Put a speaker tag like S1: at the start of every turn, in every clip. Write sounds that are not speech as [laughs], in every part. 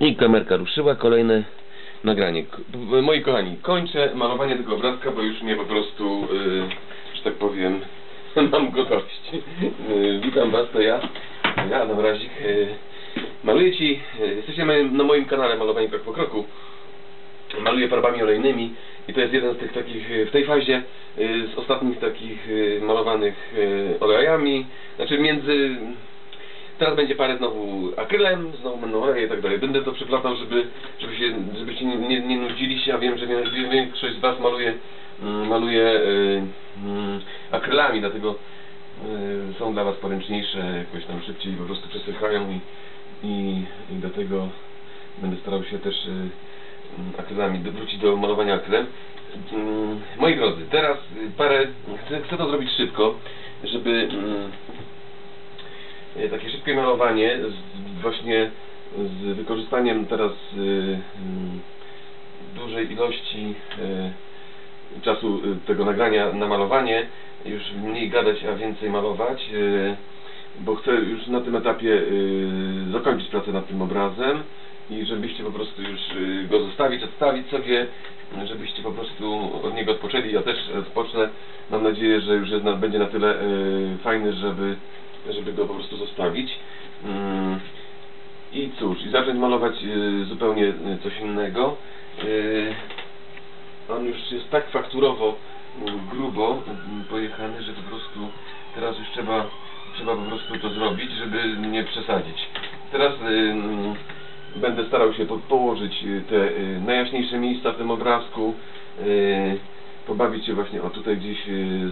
S1: I kamerka ruszyła, kolejne nagranie. Moi kochani, kończę malowanie tego obrazka, bo już mnie po prostu, y, że tak powiem, [laughs] mam go dość. Y, witam Was, to ja, ja Adam Razik. Y, maluję Ci, y, jesteście na moim- na moim kanale Malowanie Krok po Kroku. Maluję farbami olejnymi i to jest jeden z tych takich, y, w tej fazie y, z ostatnich takich y, malowanych olejami, znaczy między Teraz będzie parę znowu akrylem, znowu będą i tak dalej. Będę to przeplatał, żeby, żeby się, żebyście nie, nie, nudzili się. Ja wiem, że większość z Was maluje, mm, maluje y, mm, akrylami, dlatego y, są dla Was poręczniejsze, jakoś tam szybciej po prostu przesychają i, i, i dlatego będę starał się też y, mm, akrylami wrócić do malowania akrylem. Mm, Moi drodzy, teraz parę, chcę, chcę to zrobić szybko, żeby e, takie szybkie malowanie z, właśnie z wykorzystaniem teraz y, mm, dużej ilości y, czasu tego nagrania na malowanie, już mniej gadać, a więcej malować, bo chcę już na tym etapie zakończyć pracę nad tym obrazem i żebyście po prostu już go zostawić, odstawić sobie, żebyście po prostu od niego odpoczęli. Ja też odpocznę. Mam nadzieję, że już jest będzie na tyle y, fajny, żeby, żeby go po prostu zostawić. Mm, I cóż, i zacząć malować y, zupełnie coś innego. On już jest tak fakturowo mm, grubo mm, pojechany, że po prostu teraz już trzeba, trzeba po prostu to zrobić, żeby nie przesadzić. Teraz będę starał się po, położyć y, te y, najjaśniejsze miejsca w tym obrazku, y, pobawić się właśnie, o tutaj gdzieś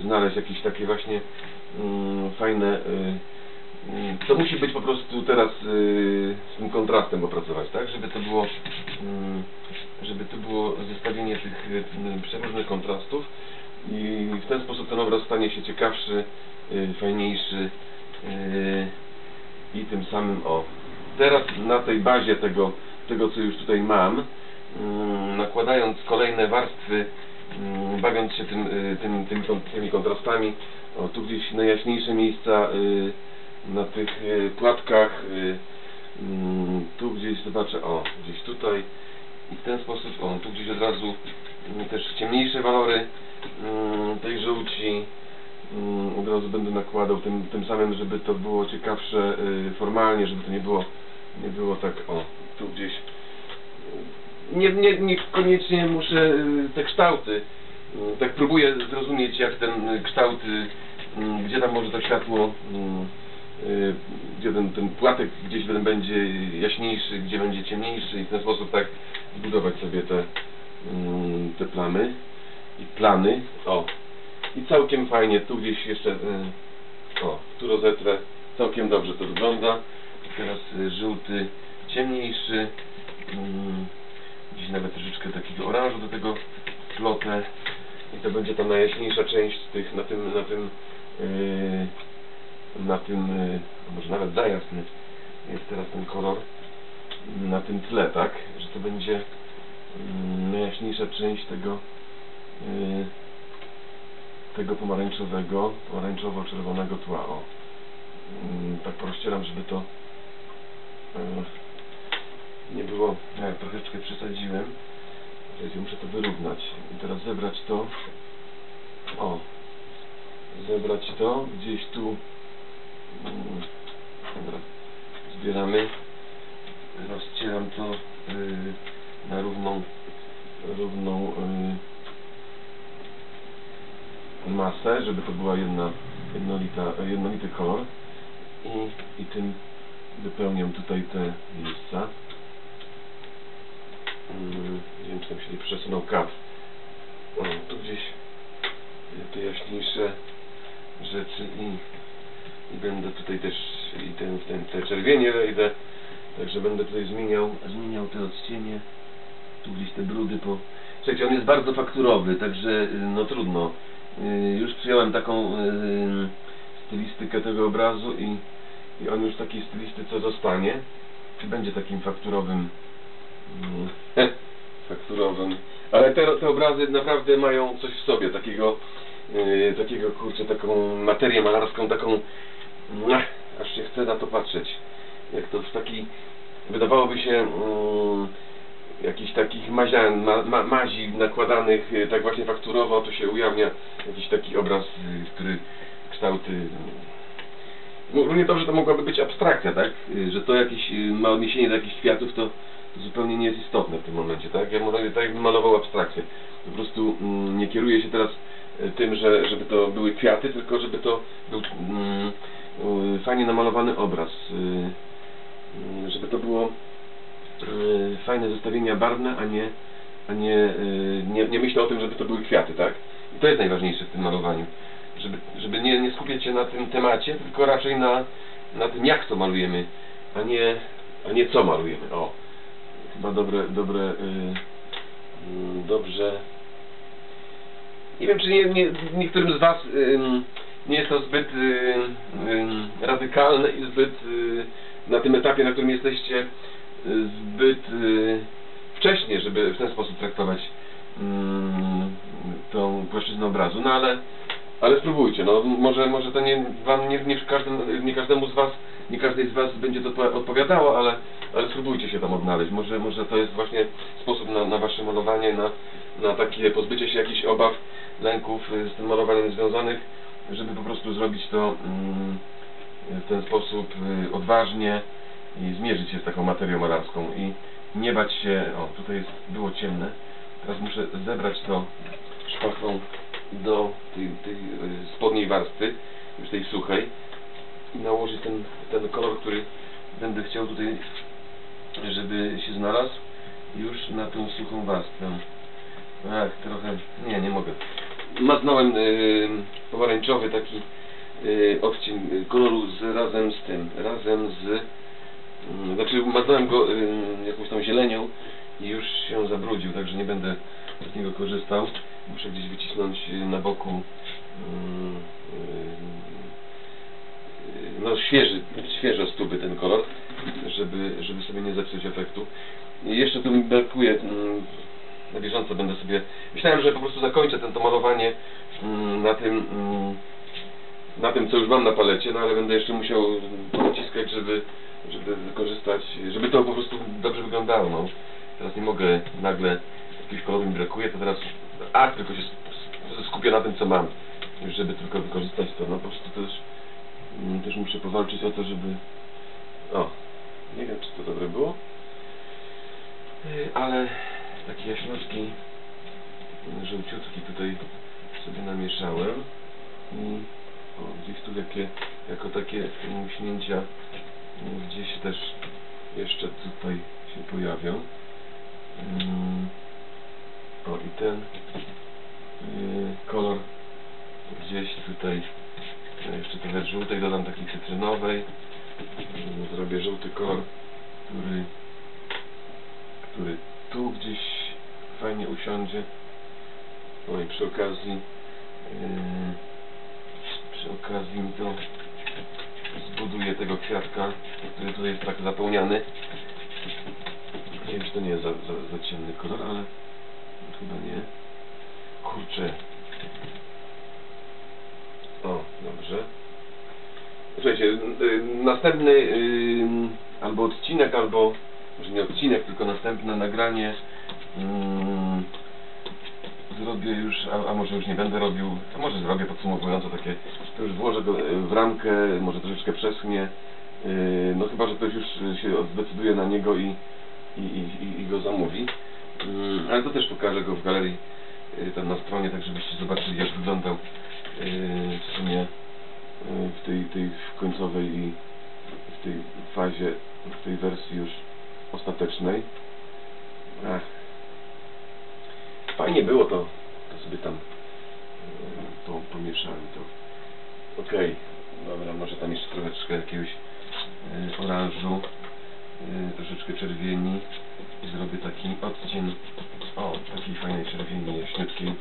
S1: znaleźć jakieś takie właśnie mm, fajne Mm, to musi być po prostu teraz z tym kontrastem popracować, tak? Żeby to było mm, żeby to było zestawienie tych przeróżnych kontrastów i w ten sposób ten obraz stanie się ciekawszy, fajniejszy i tym samym o. Teraz na tej bazie tego, tego co już tutaj mam, mm, nakładając kolejne warstwy, mm, bawiąc się tym, y, tym, tym, tym, tymi kontrastami, o tu gdzieś najjaśniejsze miejsca y, na tych y, płatkach, mm, tu gdzieś zobaczę, o, gdzieś tutaj. I w ten sposób, o, tu gdzieś od razu też ciemniejsze walory tej żółci od razu będę nakładał tym, tym samym, żeby to było ciekawsze formalnie, żeby to nie było nie było tak, o, tu gdzieś nie, nie, niekoniecznie muszę y, te kształty y, tak próbuję zrozumieć jak ten kształt gdzie tam może to światło gdzie ten, ten płatek gdzieś będzie jaśniejszy, gdzie będzie ciemniejszy i w ten sposób tak zbudować sobie te, te plamy i plany. O. I całkiem fajnie, tu gdzieś jeszcze o, tu rozetrę, całkiem dobrze to wygląda. Teraz żółty, ciemniejszy, mm, gdzieś nawet troszeczkę takiego oranżu do tego plotę i to będzie ta najjaśniejsza część tych na tym, na tym yy, na tym, yy, może nawet za jasny jest teraz ten kolor na tym tle, tak? Że to będzie yy, najjaśniejsza część tego yy, tego pomarańczowego, pomarańczowo-czerwonego tła. O. Yy, tak porozcieram, żeby to nie było, ja troszeczkę przesadziłem. Słuchajcie, muszę to wyrównać. I teraz zebrać to. O. Zebrać to gdzieś tu. Mm, Dobra. Zbieramy. Rozcieram to yy, na równą równą yy, masę, żeby to była jedna jednolita, jednolity kolor. I, i tym wypełniam tutaj te miejsca. Nie wiem, czy tam się nie przesunął kat. O, tu gdzieś te jaśniejsze rzeczy i, i będę tutaj też i ten, ten, te czerwienie wejdę. Także będę tutaj zmieniał, zmieniał te odcienie. Tu gdzieś te brudy po... Słuchajcie, on jest bardzo fakturowy, także y, no trudno. Y, Już przyjąłem taką y, stylistykę tego obrazu i, i on już w takiej stylistyce zostanie. Czy będzie takim fakturowym Mm, [laughs] fakturowym. Ale te, te obrazy naprawdę mają coś w sobie, takiego, yy, takiego kurczę, taką materię malarską, taką, mm, aż się chce na to patrzeć. Jak to w taki wydawałoby się mm, jakichś takich mazian, ma, ma, mazi nakładanych y, tak właśnie fakturowo, to się ujawnia jakiś taki obraz, y, który kształty równie dobrze to mogłaby być abstrakcja, tak? Y, Że to jakieś y, ma odniesienie do jakichś kwiatów, to zupełnie nie jest istotne w tym momencie, tak? Ja mówię, tak jakbym malował abstrakcję. Po prostu mm, nie kieruję się teraz y, tym, że, żeby to były kwiaty, tylko żeby to był mm, fajnie namalowany obraz. Żeby to było fajne zestawienia barwne, a nie, a nie, nie, nie myślę o tym, żeby to były kwiaty, tak? I to jest najważniejsze w tym malowaniu. Żeby, żeby nie, nie skupiać się na tym temacie, tylko raczej na, na tym, jak to malujemy, a nie, a nie co malujemy. O, chyba dobre, dobre, y, mm, dobrze. Nie wiem, czy nie, nie, niektórym z Was ym, nie jest to zbyt y, ym, radykalne i zbyt y, na tym etapie, na którym jesteście, y, zbyt y, wcześnie, żeby w ten sposób traktować tą płaszczyznę obrazu. No ale, ale spróbujcie. No, może, może to nie, wam nie, nie, każdym, nie każdemu z Was, nie każdej z Was będzie to odpo- odpowiadało, ale, ale spróbujcie się tam odnaleźć. Może, może to jest właśnie sposób na, na Wasze malowanie, na, na takie pozbycie się jakichś obaw, lęków y, z tym malowaniem związanych, żeby po prostu zrobić to mm, w ten sposób y, odważnie i zmierzyć się z taką materią malarską i nie bać się, o tutaj jest, było ciemne, teraz muszę zebrać to szpachą do tej, tej y, spodniej warstwy, już tej suchej i nałożyć ten, ten kolor, który będę chciał tutaj, żeby się znalazł już na tą suchą warstwę. Ach, trochę, nie, nie mogę. Maznąłem y, pomarańczowy taki y, odcień koloru z, razem z tym, razem z mm, znaczy maznąłem go y, jakąś tam zielenią i już się zabrudził, także nie będę z niego korzystał. Muszę gdzieś wycisnąć y, na boku y, y, no świeży, świeżo stuby ten kolor, żeby, żeby sobie nie zepsuć efektu. I jeszcze tu mi brakuje, mm, na bieżąco będę sobie, myślałem, że po prostu zakończę ten to malowanie mm, na tym mm, na tym, co już mam na palecie, no ale będę jeszcze musiał naciskać, żeby, żeby wykorzystać, żeby to po prostu dobrze wyglądało, no. Teraz nie mogę nagle, jakiegoś koloru mi brakuje, to teraz, a, tylko się sk- skupię na tym, co mam, żeby tylko wykorzystać to, no po prostu też, mm, też muszę powalczyć o to, żeby, o, nie wiem, czy to dobre było, Y, ale taki jaśniutki, żółciutki tutaj sobie namieszałem o, gdzieś tu jakie, jako takie muśnięcia mm, gdzieś też jeszcze tutaj się pojawią. O i ten y, kolor gdzieś tutaj jeszcze trochę żółtej, dodam takiej cytrynowej. Mm, Zrobię żółty kolor, który, który tu gdzieś fajnie usiądzie. No i przy okazji yy, przy okazji mi to zbuduje tego kwiatka, który tutaj jest tak zapełniany. Nie wiem, czy to nie jest za, za, za ciemny kolor, ale chyba nie. Kurczę. O, dobrze. Słuchajcie, y, następny y, albo odcinek, albo może nie odcinek, tylko następne nagranie mm, zrobię już, a, a może już nie będę robił, a może zrobię podsumowująco takie, to już włożę e, w ramkę, może troszeczkę przeschnie, Yy, no chyba, że ktoś już się zdecyduje na niego i, i, i, i go zamówi, Yy, ale to też pokażę go w galerii yy, tam na stronie, tak żebyście zobaczyli jak wyglądał yy, w sumie yy, w tej, tej końcowej i w tej fazie, w tej wersji już ostatecznej. Ach, Fajnie było to, to sobie tam to pomieszałem to. Okej, dobra, może tam jeszcze troszeczkę jakiegoś oranżu, troszeczkę czerwieni. I zrobię taki odcień, o, takiej fajnej czerwieni, jaśniutkiej,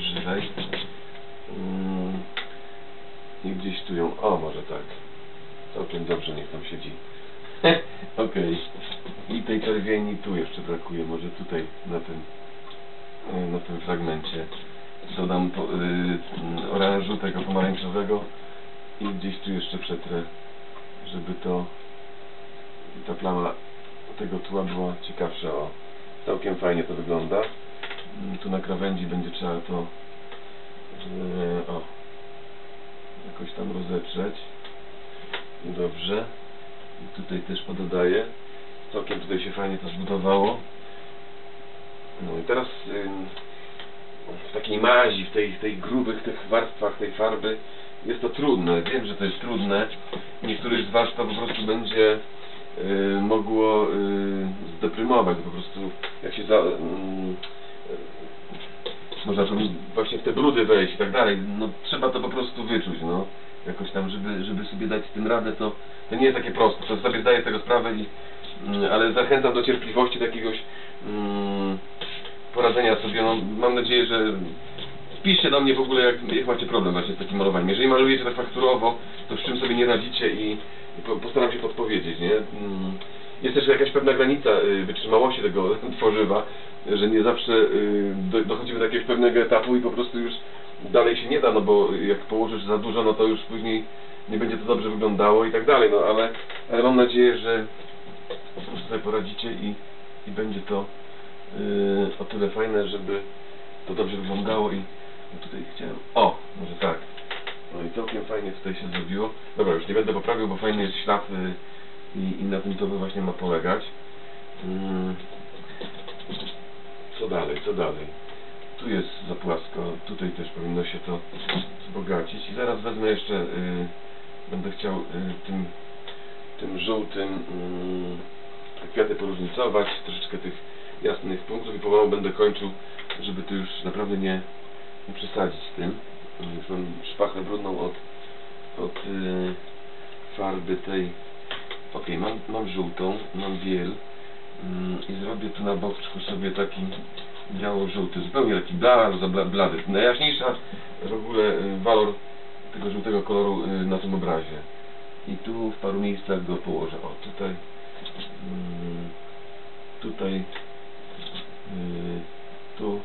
S1: żywej. Yy, I gdzieś tu ją, o, może tak, całkiem dobrze niech tam siedzi. [laughs] Okej, i tej czerwieni tu jeszcze brakuje, może tutaj na tym y, na tym fragmencie. Dodam po, y, oranżu tego pomarańczowego. I gdzieś tu jeszcze przetrę, żeby to ta plama tego tła była ciekawsza. O, całkiem fajnie to wygląda. Mm, Tu na krawędzi będzie trzeba to e, o, jakoś tam rozetrzeć. Dobrze. I tutaj też pododaję. Całkiem tutaj się fajnie to zbudowało. No i teraz w takiej mazi, w tej, w tej grubych tych warstwach tej farby jest to trudne. Wiem, że to jest trudne. Niektórych z Was to po prostu będzie y, mogło y, zdeprymować. Po prostu jak się za, y, można to właśnie w te brudy wejść i tak dalej. No trzeba to po prostu wyczuć, no. Jakoś tam, żeby, żeby sobie dać z tym radę, to, to nie jest takie proste. To sobie zdaję tego sprawę i mm, ale zachęcam do cierpliwości, do jakiegoś mm, poradzenia sobie. No, mam nadzieję, że piszcie do mnie w ogóle, jak, jak macie problem właśnie z takim malowaniem. Jeżeli malujecie tak fakturowo, to z czym sobie nie radzicie i, i po, postaram się podpowiedzieć, nie? Mm, Jest też jakaś pewna granica y, wytrzymałości tego [laughs] tworzywa, że nie zawsze y, do, dochodzimy do jakiegoś pewnego etapu i po prostu już dalej się nie da, no bo jak położysz za dużo, no to już później nie będzie to dobrze wyglądało i tak dalej, no ale, ale mam nadzieję, że po prostu sobie poradzicie i, i będzie to yy, o tyle fajne, żeby to dobrze wyglądało i no tutaj chciałem, o, może tak, no i całkiem fajnie tutaj się zrobiło. Dobra, już nie będę poprawił, bo fajny jest ślad yy, i, i na tym to właśnie ma polegać. Yy, co dalej, co dalej? Tu jest za płasko, tutaj też powinno się to wzbogacić i zaraz wezmę jeszcze, yy, będę chciał yy, tym, tym żółtym te kwiaty poróżnicować, troszeczkę tych jasnych punktów i pomału będę kończył, żeby tu już naprawdę nie przesadzić z tym. Już mam szpachę brudną od, od yy, farby tej, ok, mam, mam żółtą, mam biel yy, i zrobię tu na boczku sobie taki biało-żółty, zupełnie taki bardzo bla, blady. Najjaśniejsza w ogóle y, walor tego żółtego koloru y, na tym obrazie. I tu w paru miejscach go położę. O, tutaj, mm, tutaj, y, tu,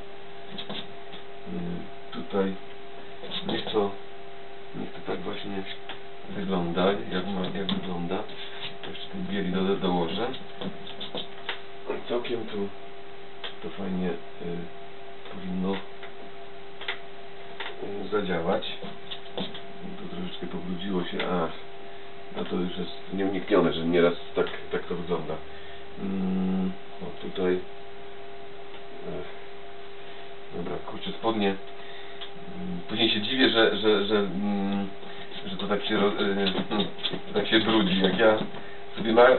S1: tutaj. Niech to, niech to tak właśnie wygląda, jak, ma, jak wygląda. Jeszcze tej bieli do, dołożę. Całkiem tu to fajnie y, powinno y, zadziałać. Tu troszeczkę pobrudziło się, a no to już jest nieuniknione, że nieraz tak, tak to wygląda.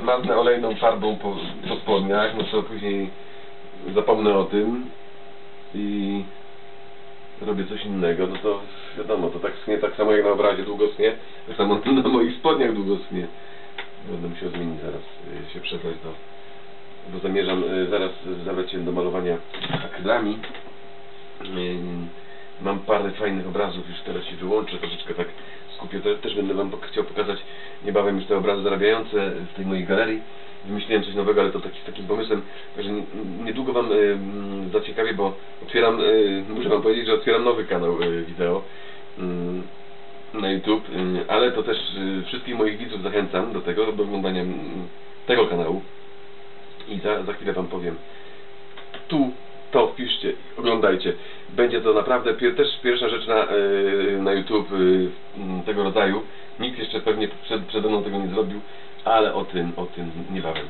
S1: Sobie ma, maznę olejną farbą po, po spodniach, no to później zapomnę o tym i robię coś innego, no to wiadomo, to tak sknie tak samo jak na obrazie długo sknie, tak samo [laughs] na moich spodniach długo sknie. Będę musiał zmienić zaraz, y, się przebrać do, bo zamierzam y, zaraz zabrać się do malowania akrylami. Y, Mam parę fajnych obrazów, już teraz się wyłączę, troszeczkę tak skupię, Te- też będę Wam chciał pokazać niebawem już te obrazy zarabiające w tej mojej galerii. Wymyśliłem coś nowego, ale to taki, z takim pomysłem, n- niedługo Wam y, mm, zaciekawię, bo otwieram, y, muszę Wam powiedzieć, że otwieram nowy kanał y, wideo y, na YouTube, y, ale to też y, wszystkich moich widzów zachęcam do tego, do oglądania mm, tego kanału i za, za chwilę Wam powiem. Tu to wpiszcie, oglądajcie. Będzie to naprawdę pier też pierwsza rzecz na, yy, na YouTube yy, tego rodzaju. Nikt jeszcze pewnie przed, przede mną tego nie zrobił, ale o tym, o tym niebawem.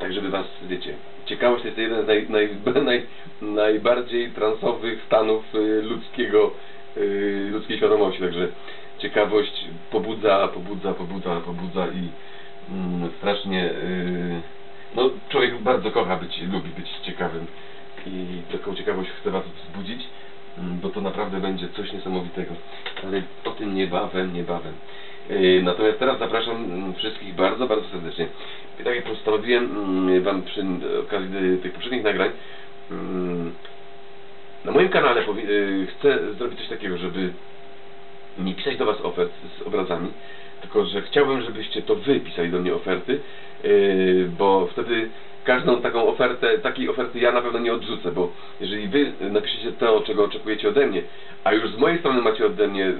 S1: Tak, żeby Was, wiecie, ciekawość jest jeden z naj, naj, [laughs] naj, najbardziej transowych stanów yy, ludzkiego, yy, ludzkiej świadomości, także ciekawość pobudza, pobudza, pobudza, pobudza i mm, strasznie, yy, no człowiek bardzo kocha być, lubi być ciekawym i taką ciekawość chcę Was wzbudzić, mm, bo to naprawdę będzie coś niesamowitego. Ale o tym niebawem, niebawem. Yy, Natomiast teraz zapraszam mm, wszystkich bardzo, bardzo serdecznie. Tak jak postanowiłem mm, Wam przy okazji tych poprzednich nagrań, na moim kanale yy, chcę zrobić coś takiego, żeby nie pisać do Was ofert z obrazami, tylko że chciałbym, żebyście to Wy pisali do mnie oferty, yy, bo wtedy każdą taką ofertę, takiej oferty ja na pewno nie odrzucę, bo jeżeli Wy napiszecie to, czego oczekujecie ode mnie, a już z mojej strony macie ode mnie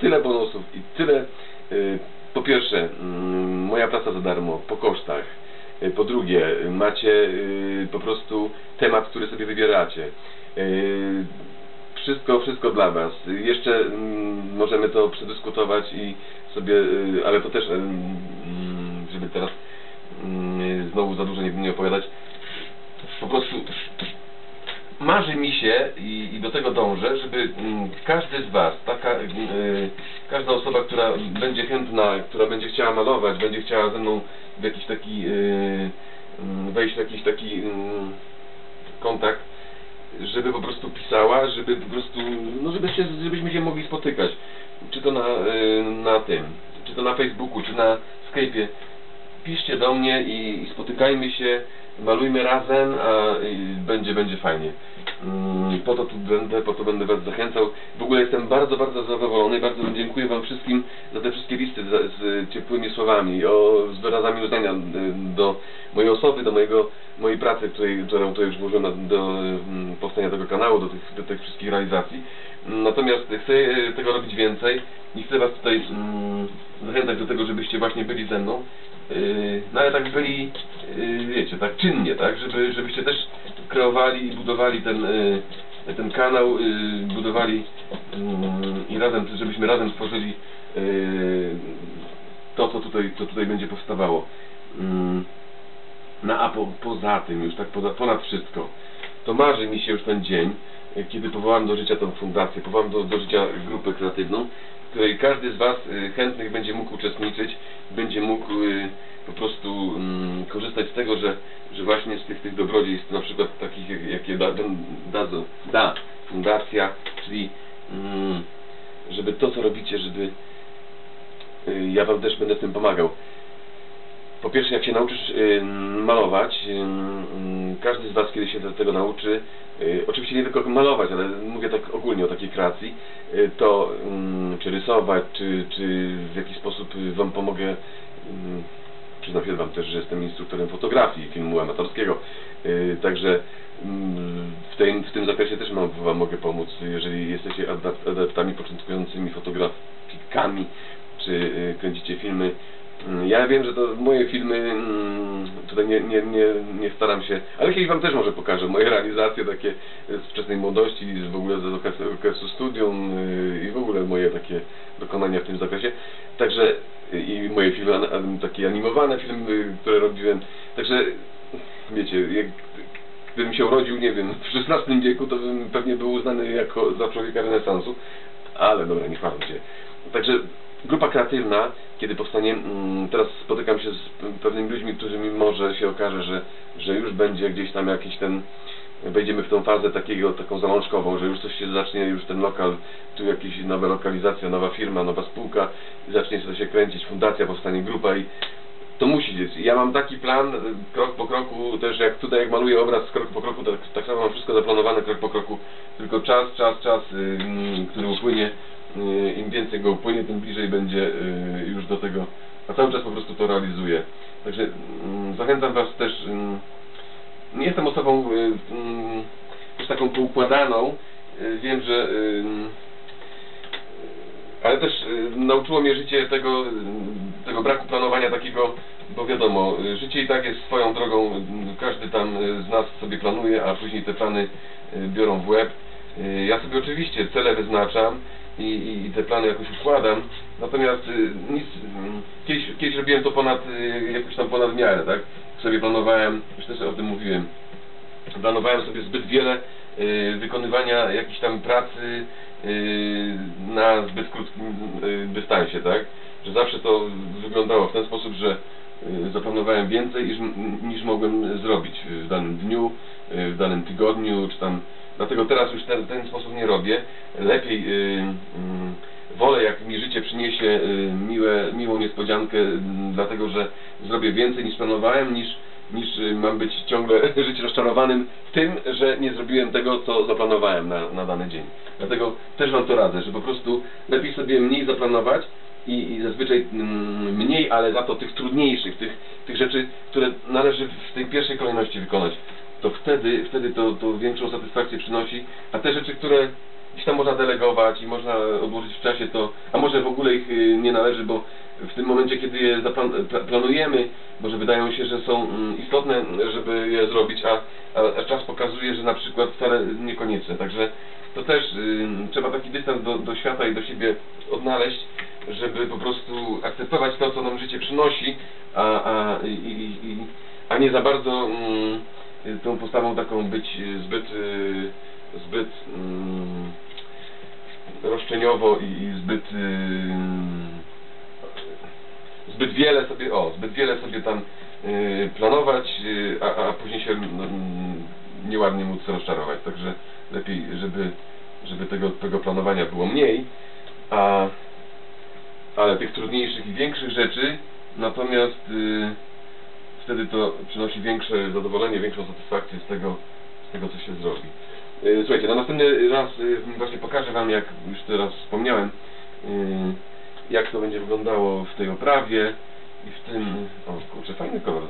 S1: tyle bonusów i tyle, yy, po pierwsze, mm, moja praca za darmo, po kosztach, Y, Po drugie, y, macie y, po prostu temat, który sobie wybieracie. Y, Wszystko, wszystko dla Was. Y, Jeszcze mm, możemy to przedyskutować i sobie, y, ale to też, y, mm, żeby teraz znowu za dużo nie, nie opowiadać, po prostu marzy mi się i, i do tego dążę, żeby mm, każdy z Was, taka, y, każda osoba, która będzie chętna, która będzie chciała malować, będzie chciała ze mną w jakiś taki, y, mm, wejść w jakiś taki mm, kontakt, żeby po prostu pisała, żeby po prostu, no żeby się, żebyśmy się mogli spotykać. Czy to na, y, na tym, czy to na Facebooku, czy na Skype'ie. Piszcie do mnie i, i spotykajmy się, malujmy razem, a będzie, będzie fajnie. Mm, Po to tu będę, po to będę Was zachęcał. W ogóle jestem bardzo, bardzo zadowolony, bardzo dziękuję Wam wszystkim za te wszystkie listy z, z ciepłymi słowami, o, z wyrazami uznania y, do mojej osoby, do mojego, mojej pracy, której, którą tutaj już włożyłem do mm, powstania tego kanału, do tych, do tych wszystkich realizacji. Natomiast chcę y, tego robić więcej i chcę Was tutaj mm, zachęcać do tego, żebyście właśnie byli ze mną. Yy, no ale tak byli, yy, wiecie, tak czynnie, tak, żeby, żebyście też kreowali i budowali ten, yy, ten kanał, budowali i razem, żebyśmy razem stworzyli yy, to, co tutaj, co tutaj będzie powstawało. Yy, no a po, poza tym, już tak poza, ponad wszystko, to marzy mi się już ten dzień, y, kiedy powołam do życia tą fundację, powołam do, do życia grupę kreatywną, w której każdy z Was y, chętnych będzie mógł uczestniczyć, będzie mógł y, po prostu mm, korzystać z tego, że, że właśnie z tych, tych dobrodziejstw, na przykład takich, jak- jakie da, da, da, da fundacja, czyli mm, żeby to, co robicie, żeby ja Wam też będę w tym pomagał. Po pierwsze, jak się nauczysz y, malować, y, y, każdy z Was kiedyś się tego nauczy, oczywiście nie tylko malować, ale mówię tak ogólnie o takiej kreacji, to czy rysować, czy, czy w jakiś sposób Wam pomogę, przyznam się Wam też, że jestem instruktorem fotografii, filmu amatorskiego, także w, tej, w tym zakresie też mam, Wam mogę pomóc, jeżeli jesteście adeptami początkującymi fotografikami, czy kręcicie filmy. Mm, Ja wiem, że to moje filmy, mm, tutaj nie, nie, nie, nie staram się, ale kiedyś Wam też może pokażę moje realizacje takie z wczesnej młodości, w ogóle z okresu, okresu studium y, i w ogóle moje takie dokonania w tym zakresie. Także y, i moje filmy, takie animowane filmy, które robiłem. Także wiecie, jak, gdybym się urodził, nie wiem, w XVI wieku, to bym pewnie był uznany jako za człowieka renesansu, ale dobra, nie chwalę się. Także grupa kreatywna, kiedy powstanie, mm, teraz spotykam się z pewnymi ludźmi, którzy może się okaże, że, że już będzie gdzieś tam jakiś ten, wejdziemy w tą fazę takiego, taką zalążkową, że już coś się zacznie, już ten lokal, tu jakaś nowa lokalizacja, nowa firma, nowa spółka, zacznie to się kręcić, fundacja, powstanie grupa i to musi być. Ja mam taki plan, krok po kroku, też jak tutaj jak maluję obraz krok po kroku, tak, tak samo mam wszystko zaplanowane krok po kroku, tylko czas, czas, czas, y, mm, który upłynie, im więcej go upłynie, tym bliżej będzie y, już do tego, a cały czas po prostu to realizuję. Także mm, zachęcam Was też, mm, nie jestem osobą y, mm, już taką poukładaną, y, wiem, że y, ale też y, nauczyło mnie życie tego, y, tego braku planowania takiego, bo wiadomo, y, życie i tak jest swoją drogą, y, każdy tam y, z nas sobie planuje, a później te plany y, biorą w łeb. Y, Ja sobie oczywiście cele wyznaczam i, i, te plany jakoś układam, natomiast y, nic, y, kiedyś, kiedyś robiłem to ponad, y, jakoś tam ponad miarę, tak? Sobie planowałem, już też o tym mówiłem, planowałem sobie zbyt wiele y, wykonywania jakiejś tam pracy y, na zbyt krótkim y, dystansie, tak? Że zawsze to wyglądało w ten sposób, że zaplanowałem więcej niż, niż mogłem zrobić w danym dniu, y, w danym tygodniu, czy tam. Dlatego teraz już ten, ten sposób nie robię. Lepiej y, y, wolę, jak mi życie przyniesie y, miłe, miłą niespodziankę, y, dlatego że zrobię więcej niż planowałem, niż niż y, mam być ciągle [laughs] żyć rozczarowanym tym, że nie zrobiłem tego, co zaplanowałem na, na dany dzień. Dlatego też Wam to radzę, że po prostu lepiej sobie mniej zaplanować i, i zazwyczaj mm, ale za to tych trudniejszych, tych, tych rzeczy, które należy w tej pierwszej kolejności wykonać. to wtedy, wtedy to, to większą satysfakcję przynosi, a te rzeczy, które gdzieś tam można delegować i można odłożyć w czasie, to, a może w ogóle ich y, nie należy, bo w tym momencie, kiedy je planujemy, może wydają się, że są mm, istotne, żeby je zrobić, a, a, czas pokazuje, że na przykład wcale niekoniecznie. Także to też y, trzeba taki dystans do, do świata i do siebie odnaleźć, żeby po prostu akceptować to, co nam życie przynosi, a, a, i, i, a nie za bardzo y, tą postawą taką być y, zbyt, y, zbyt mm, roszczeniowo i, zbyt y, zbyt wiele sobie, o, zbyt wiele sobie tam y, planować, y, a, a później się no, nieładnie móc rozczarować. Także lepiej, żeby, żeby tego, tego planowania było mniej, a, ale tych trudniejszych i większych rzeczy, natomiast y, wtedy to przynosi większe zadowolenie, większą satysfakcję z tego, z tego co się zrobi. Y, Słuchajcie, na następny raz y, właśnie pokażę Wam, jak już teraz wspomniałem, y, jak to będzie wyglądało w tej oprawie i w tym... O kurczę, fajny kolor.